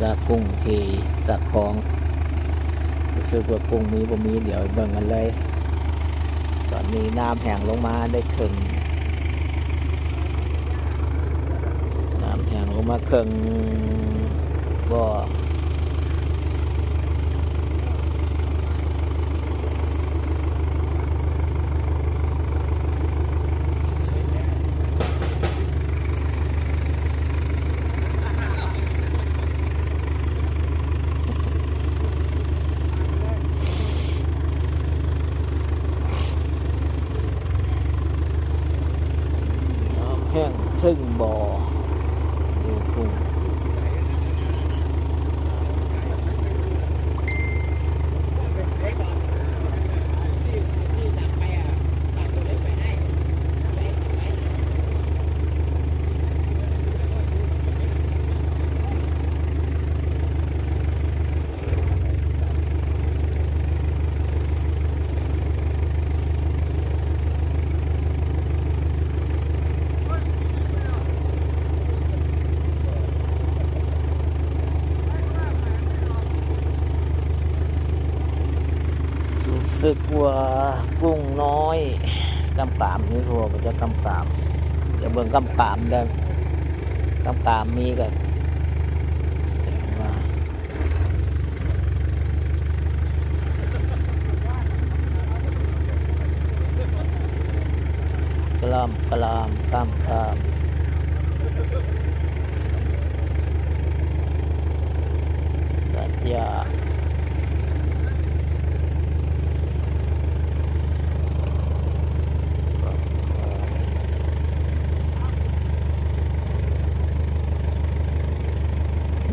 สักุ้งทีสะคลองรู้สึกว่ากุ้งมีบ่มีเดี๋ยวเบิ่งกันเลย ตอนนี้น้ำแห้งลงมาได้ครึ่งน้ำแห้งลงมาครึ่งบ่อน้ำแห้ง ครึ่งบ่อดูกุ้ง รู้สึกว่ากุ้งน้อยกำปามนี่ทัวก็จะกำปามจะเบิ่งกำ ปามเดิต้องปามมีกันกลอมกลอมกล้ามกล้ามสัตยา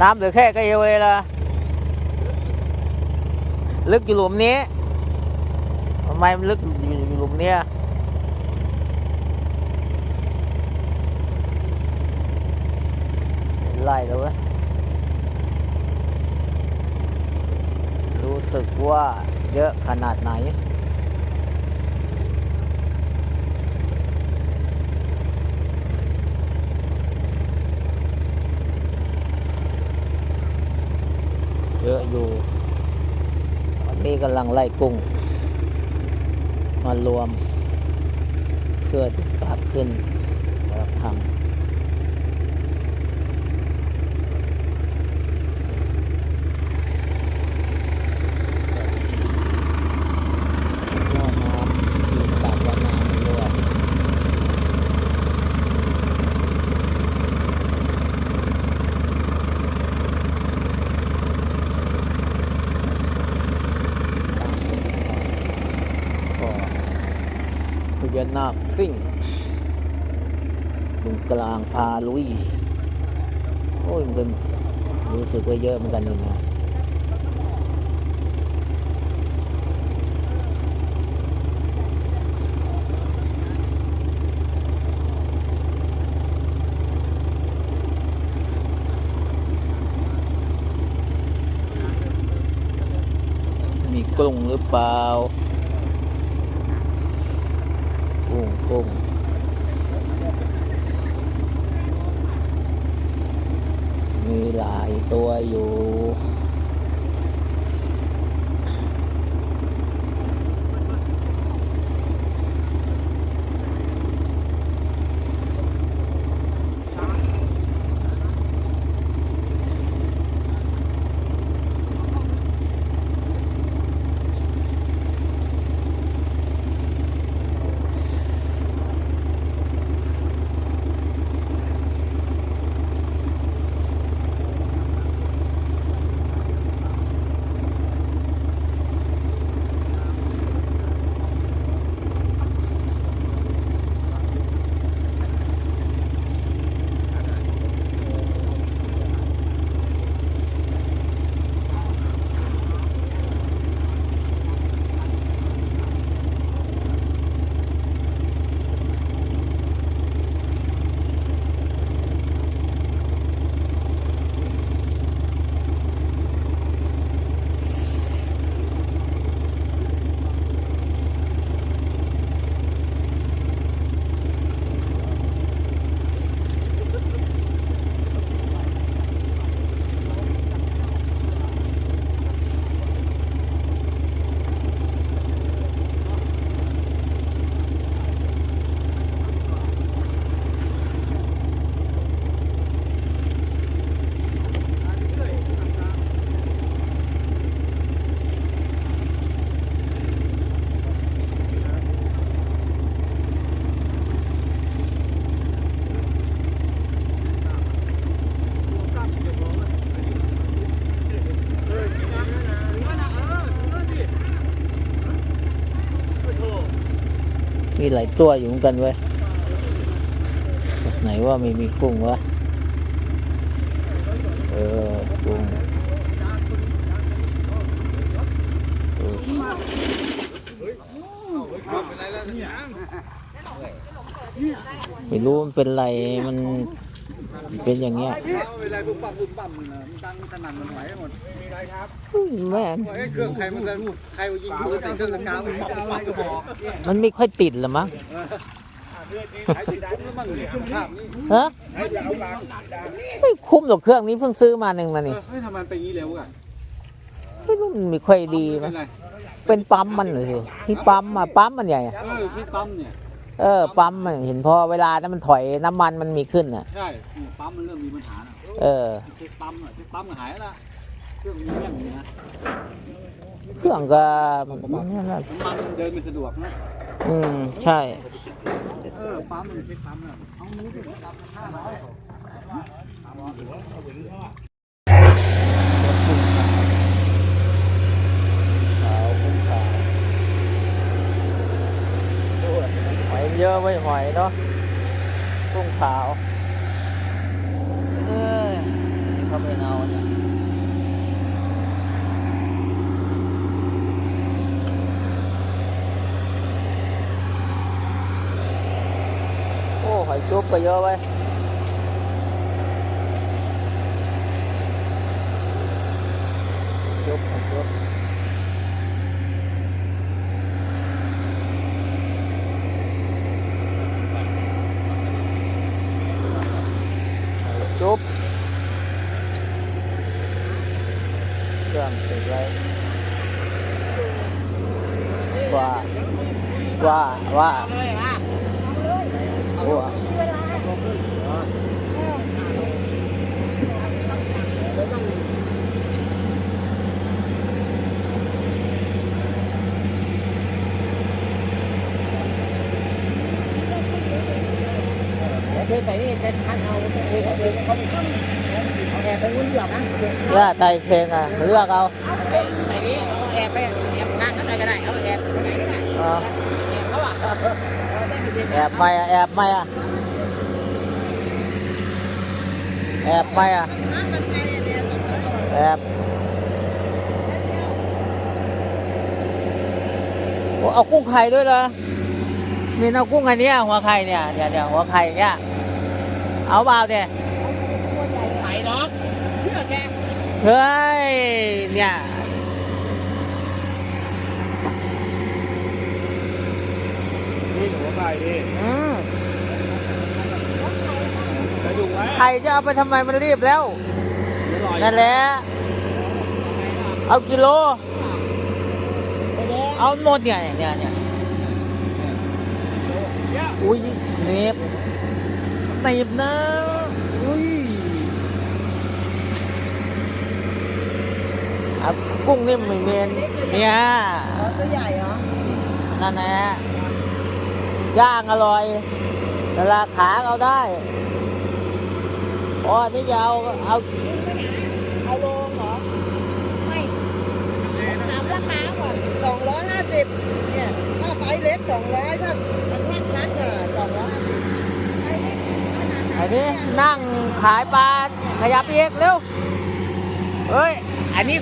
น้ำเหลือแค่ก็เอวเองละลึกอยู่หลุมนี้ทำไมมันลึกอยู่อยู่หลุมเนี้ยไล่แล้วเว้ยรู้สึกว่าเยอะขนาดไหน เยอะอยู่วันนี้กำลังไล่กุ้ง มารวม เพื่อติดตัดขึ้นแล้วทำย่อน้ำที่ตัดว่าน้ำรวม ก็ พญานาคซิ่งตรงกลางพาลุย โอ้ยมันก็รู้สึกว่าเยอะเหมือนกันเลยนะมีกลุ่งหรือเปล่า กุ้งกุ้งมี หลายตัวอยู่ หลายตัวอยู่เหมือนกันเว้ยไหนว่าไม่มีกุ้งวะ เออ กุ้งไม่รู้มันเป็นไรมัน เป็นอย่างเงี้ยเวลาบุ้มปั๊มบุ้มปั๊มมันตั้งขนาดมันไหวหมดมีไรครับแม่นเครื่องใครมันจะใครยิงปืนเครื่องกลางมันปั๊มปั๊มก็บอกมันไม่ค่อยติดหรอมั้งใช้สีดำแล้วมั่งเนี่ยภาพนี้ฮะใช้ยาวกลางไม่คุ้มหรอกเครื่องนี้เพิ่งซื้อมาหนึ่งนะนี่เฮ้ยทำไมเป็นงี้เร็วกันไม่รู้มันไม่ค่อยดีเป็มั้นงไรเป็นปั๊มมันเลยสิที่ปั๊มอะปั๊มมันใหญ่อะเออที่ปั๊มเนี่ย เออ ปั๊มมันเห็นพอเวลานั้นมันถอยน้ำมันมันมีขึ้นอะ ใช่ปั๊มมันเริ่มมีปัญหาเออ เช็คปั๊มหน่อยเช็คปั๊มก็หายละเครื่องมีแง่งนะเครื่องก็นั่นแหละน้ำมันเดินไม่สะดวกนะอืม ใช่ เออปั๊มมันเช็คปั๊มนะเอามือไปปั๊มห้าร้อย ขาวกุ้งขาวโอ้ยหอย เยอะไว้ยหอยเนาะกุ้งขาวเอ้ยนี่เขาไปเอาเนี่ยโอ้หอยจุ๊บก็เยอะไว้ยจุ๊บหอยจุ๊บ จุ๊บเค รื่องติดไว้ว่าว่าว่าว่าย่า ไตเพลงอะเลือกเอาไอ้นี่เอาแอบไปแอบนั่งข้างในก็ได้เอาแอบข้างในก็ได้เอาแอบเขาอะแอบไม่อะแอบไม่อะแอบไม่อะแอบโอ้เอากุ้งไข่ด้วยเหรอมีเอากุ้งไข่เนี้ยหัวไข่เนี่ยเดี๋ยวเดี๋ยวหัวไข่เนี่ยเอาเปล่าเนี่ยใส่ดอกเชื่อแกเฮ้ยเนี่ย นี่หัว ไก่ดิอืมจะอยู่ไว้ไข่จะเอาไปทำไมมันรีบแล้วอร่อยนั่นแหละ เอากิโล เอาหมดเนี่ยเนี่ยเนี่ยอุ้ยเน็บเน็บนะ อุ้ยเอากุ้งนี่ไม่เมนเนี่ย ตัวใหญ่เหรอ นั่นแหละ ย่างอร่อยเวลาขาเอาได้อ๋อนี่จะเอาเอาเอาลงเหรอ ไม่ถามราคาก่อนสองร้อยห้าสิบเนี่ยถ้าไฟเล็กสองร้อยถ้าถ้าแท่งพัดเนี่ยสองร้อยห้าสิบไฟเล็กขนาดไหนไอ้นี่นั่งขายปลาขยับอีกเร็วเฮ้ย อันนี้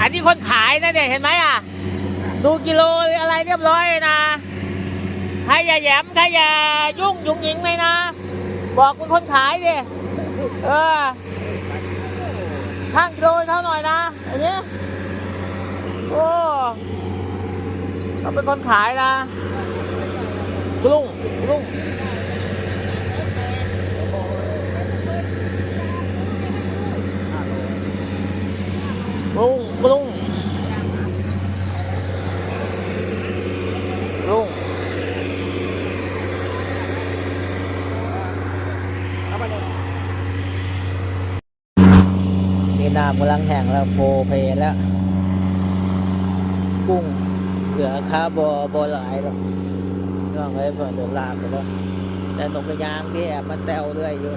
อันนี้คนขายนะเนี่ย เห็นไหมอะ ดูกิโลอะไรเรียบร้อยเลยนะ ใครอย่าแยมใครอย่ายุ่งยุ่งหยิงเลยนะ บอกเป็นคนขายดิเออข้างกิโลให้เขาหน่อยนะอันนี้โอ้เขาเป็นคนขายนะกรุ้งกรุ้งกลุงกลุงลุงามกำลังแห้งแล้วโพเพแล้ว กุ้งเหลือค่าบอบอหลายหรอก็ไอ้เพื่อนโดนลามไปแล้วแต่นกกระยางที่แอบมาแซวเรื่ยอยู่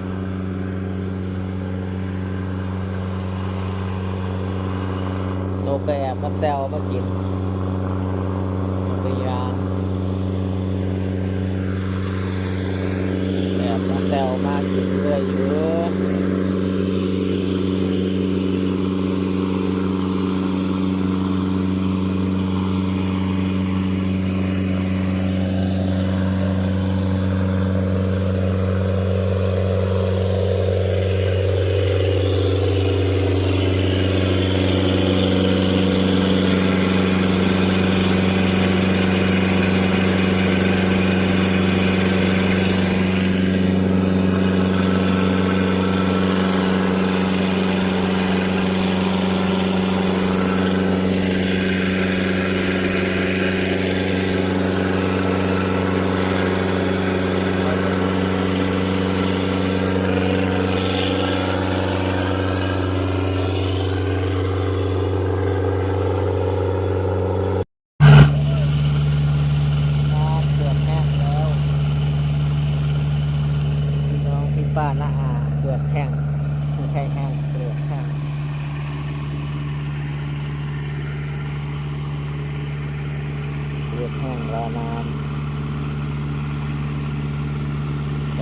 นกก็แอบมาแซวมากินตัวยางแอบมาแซวมากินเรื่อยอยู่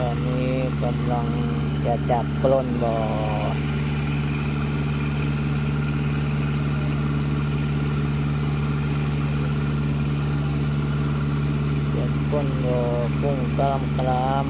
อนนี้กำลังจะจับกล้นบอจับกล้นบ่อกุ้งกล้ามกล้าม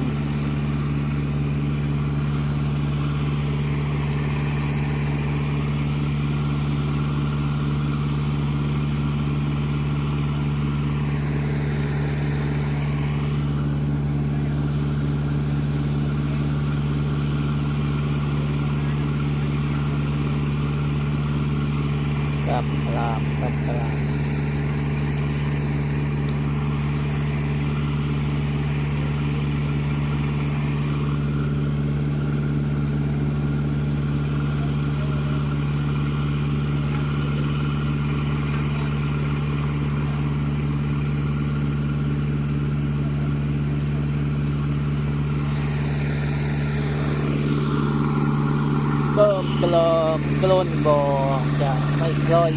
กลนบ่จะไม่ย่อย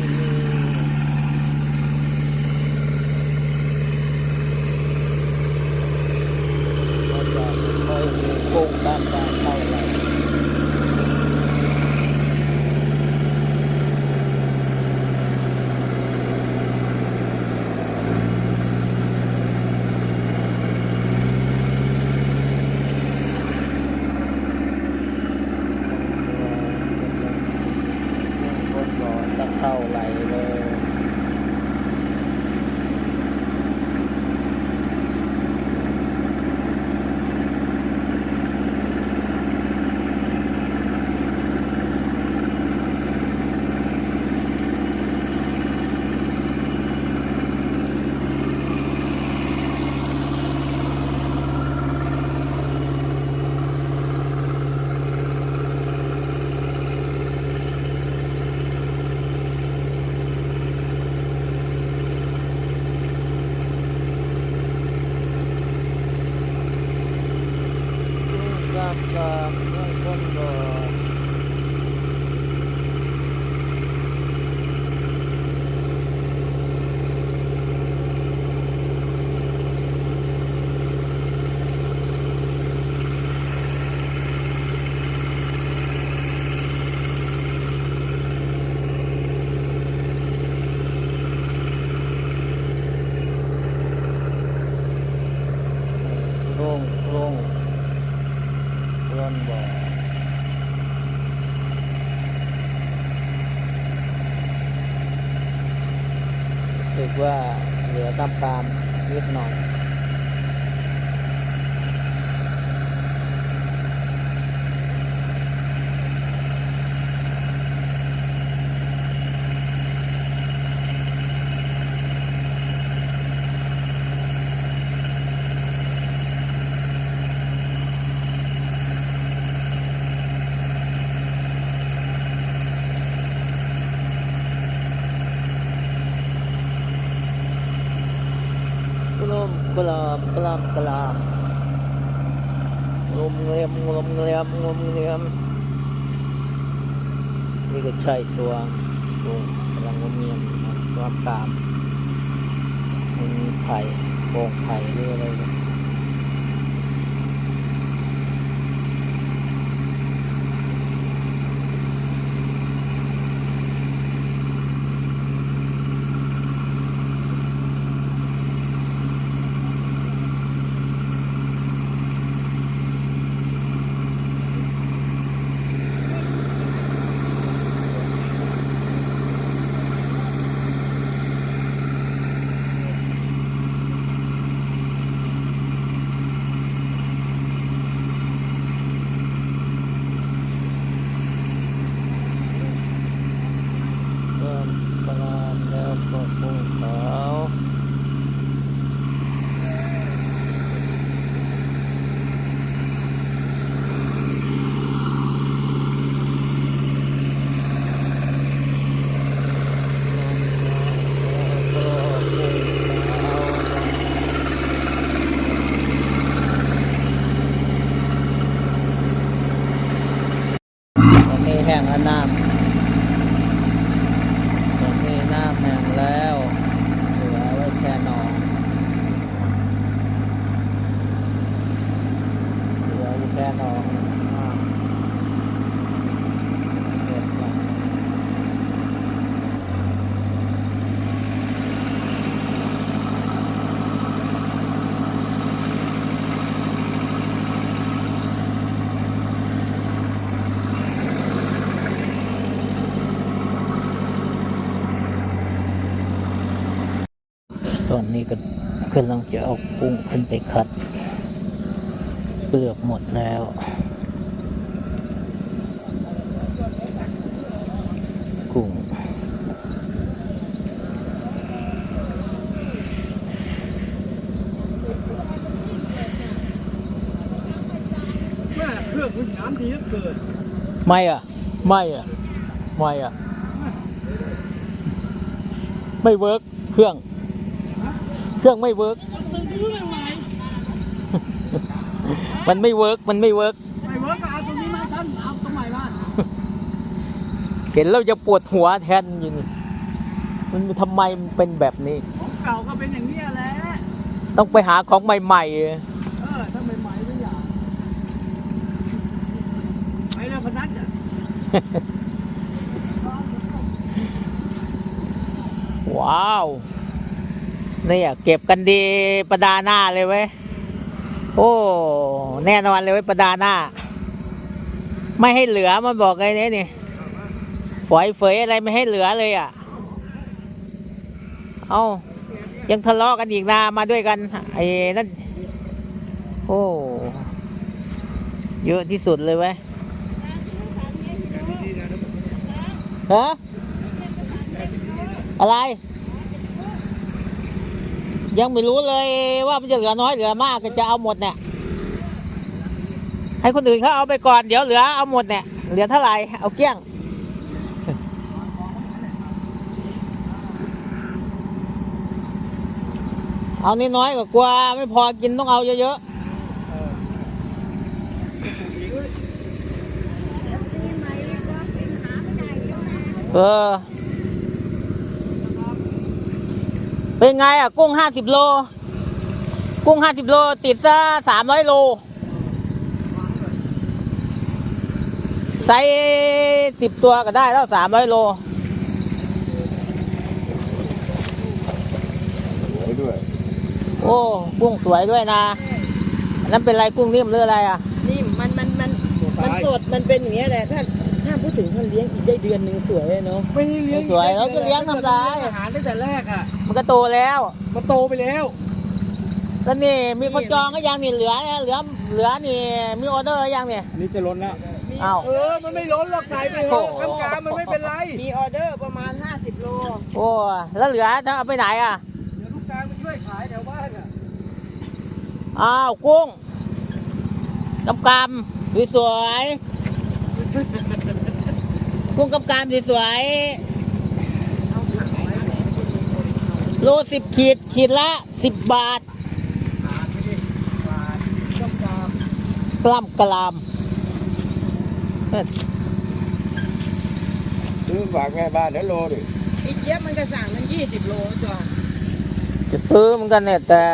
at uh, ข热งใตอนนี้ก็กำลังจะเอากุ้งขึ้นไปคัด เปลือกหมดแล้วกุ้งแม่เครื่องมันน้ำดีเกินไม่อะไม่อะไม่อะไม่เวิร์กเครื่อง เครื่องไม่เวิร์กมันรู้ได้ไงมันไม่เวิร์กมันไม่เวิร์กไม่เวิร์กก็เอาตรงนี้มาให้ฉันเอาตรงไหนมาเห็นแล้วจะปวดหัวแทนอยิงมันทำไมมันเป็นแบบนี้ของเก่าก็เป็นอย่างนี้ยแหละต้องไปหาของใหม่เออถ้าใหม่ๆไม่อยากไปแล้วพนักอะๆว้าวเนี่ยเก็บกันดีประดาหน้าเลยเว้ย โอ้ แน่นอนเลยเว้ยประดาหน้า ไม่ให้เหลือมันบอกไงเนี่ยนี่ฝอยเฟยอะไรไม่ให้เหลือเลยอะ เอายังทะเลาะกันอีกนามาด้วยกัน ไอ้นั่น โอ้ เยอะที่สุดเลยเว้ยฮะอะไร ยังไม่รู้เลยว่ามันจะเหลือน้อยเหลือมากก็จะเอาหมดเนี่ยให้คนอื่นเขาเอาไปก่อนเดี๋ยวเหลือเอาหมดเนี่ยเหลือเท่าไหร่เอาเกลี้ยง เอานิดน้อยก็กลัวไม่พอกินต้องเอาเยอะๆเออ เป็นไงอะ กุ้งห้าสิบโล กุ้งห้าสิบโล ติดซะสามร้อยโลไซส์สิบตัวก็ได้แล้วสามร้อยโลสวยด้วยโอ้กุ้งสวยด้วยนะอันนั้นเป็นอะไรกุ้งนิ่มหรืออะไรอะนี่มันมันมันมันสดมันเป็นอย่างเงี้ยแหละถ้า ถ้าพูดถึงท่านเลี้ยงอีกได้เดือนหนึ่งสวยเลยเนาะไม่ได้เลี้ยงสวยแล้วก็เลี้ยงธรรมดาอาหารตั้งแต่แรกอะ มันก็โตแล้วมันโตไปแล้วแล้วนี่มีคนจองก็ยังนี่เหลือเหลือเหลือนี่มีออเดอร์ยังเนี่ยนี่จะล้นแล้วอ้าวเออมันไม่ล้นหรอกใส่ไปเถอะโอ้โหกำกามันไม่เป็นไรมีออเดอร์ประมาณ 50 โลโอ้แล้วเหลือจะเอาไปไหนอะเดี๋ยวลูกกลางมาช่วยขายแถวบ้านอะอ้าวกุ้งกำกำสวยๆ กุ้งกำกำสวยๆโลสิบขีด ขีดละสิบบาท กล้ำกลามซื้อฝากแม่บ้านเดี๋ยวโลดิอีเจี๊ยบมันก็สั่งมัน20โลจ้ะจะซื้อเหมือนกันเนี่ยแต่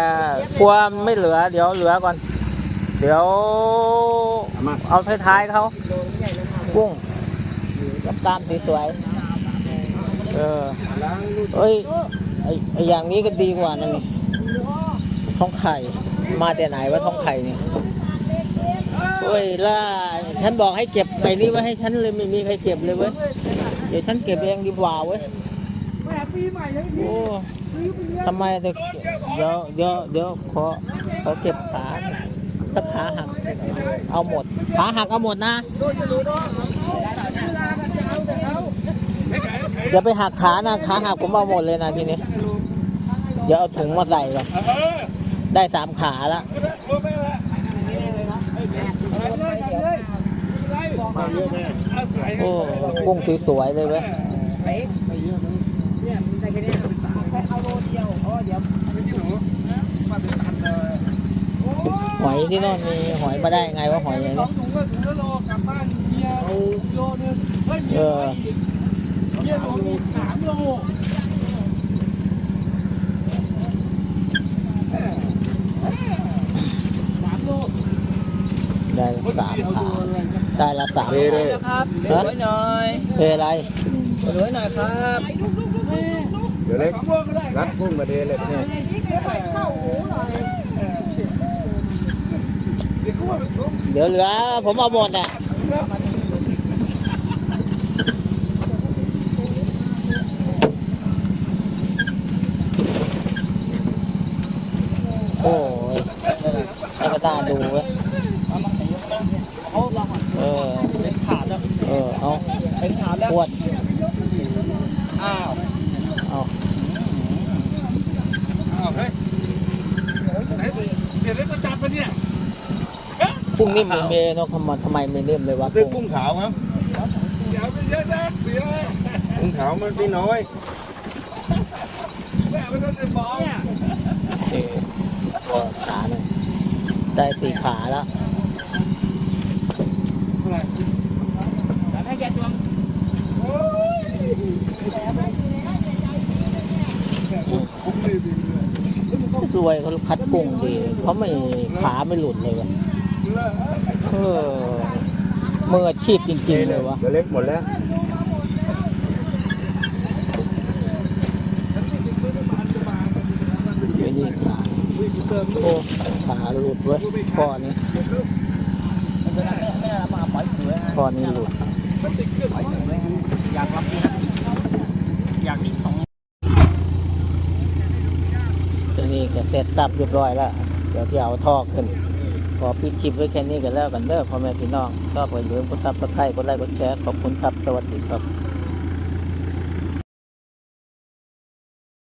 กลัวมันไม่เหลือ เดี๋ยวเหลือก่อน เดี๋ยวเอามาเอาท้ายๆเขาโลใหญ่ลงมากุ้ง กล้ามสวยๆเออเอ้ยไอไออย่างนี้ก็ดีกว่านั่นนี่ท้องไข่มาแต่ไหนว่าท้องไข่นี่เอ้ยล่ะฉันบอกให้เก็บไอ้นี่ไว้ให้ฉันเลยไม่มีใครเก็บเลยเว้ยเดี๋ยวฉันเก็บเองดีกว่าเว้ยโอ้ทำไมจะเดี๋ยวเดี๋ยวเดี๋ยวขอขอเก็บขาถ้าขาหักเอาหมดขาหักเอาหมดนะ อย่าไปหักขานะขาหักผมเอาหมดเลยนะทีนี้ เดี๋ยวเอาถุงมาใส่ก่อนได้สามขาแล้วเออไปละโอ้กุ้งสวยๆเลยเว้ยเป๊ะไปเยอยมันได้แค่เนี้ยแค่เอาโลเดียวอ๋อเดี๋ยวไม่ใช่หนูมาเป็นตันเลยโอ้ยหอยที่โน่นมีหอยมาได้ไงว่าหอยอย่างนี้ โลนึงเฮ้ยเบียร์อีกเบียร์รวมอีกสามโลสามโลได้ละสามขาได้ละสามเด้ขาเด้ครับฮะหน่อยเพอะไรสวยหน่อยครับเดี๋ยวเล็กรัดกุ้งมาเด้เลยเนี่ยเดี๋ยวเหลือผมเอาหมดอะโอ้ยให้ กระตาดูเว้ยเออเออเป็นขาดแล้วเออเอาเป็นขาดแล้วขวดอ้าวเอาอ้าวเฮ้ยไหนเห็นแล้วก็จับไปเนี่ยกุ้งนิ่มเหมือนเมย์เนาะทำไมทำไมไม่นิ่มเลยวะกุ้งกุ้งขาวครับอย่าไปเยอะนะเสียกุ้งขาวมันไม่น้อยแม่ไม่ต้องจะมองเออตัวขาหนึ่ง ได้สี่ขาแล้วให้แกจวงรวยเขาคัดกุ้งดีเขาไม่ขาไม่หลุดเลยวะเออมืออาชีพจริง ๆ เลยวะเดี๋ยวเล็กหมดแล้วไอ้นี่ขาโอ้ ขาหลุดเว้ยข้อนี้แม่มาปล่อยสวยข้อนี้หลุดอยากรับอยากดิ้นสองทีนี้ก็เสร็จสับเรียบร้อยแล้ว เดี๋ยวจะเอาท่อขึ้นขอปิดคลิปไว้แค่นี้กันแล้วกันเด้อพ่อแม่พี่น้องก็ไปลืมกดซับสไครต์กดไลค์กดแชร์ขอบคุณครับ สวัสดีครับ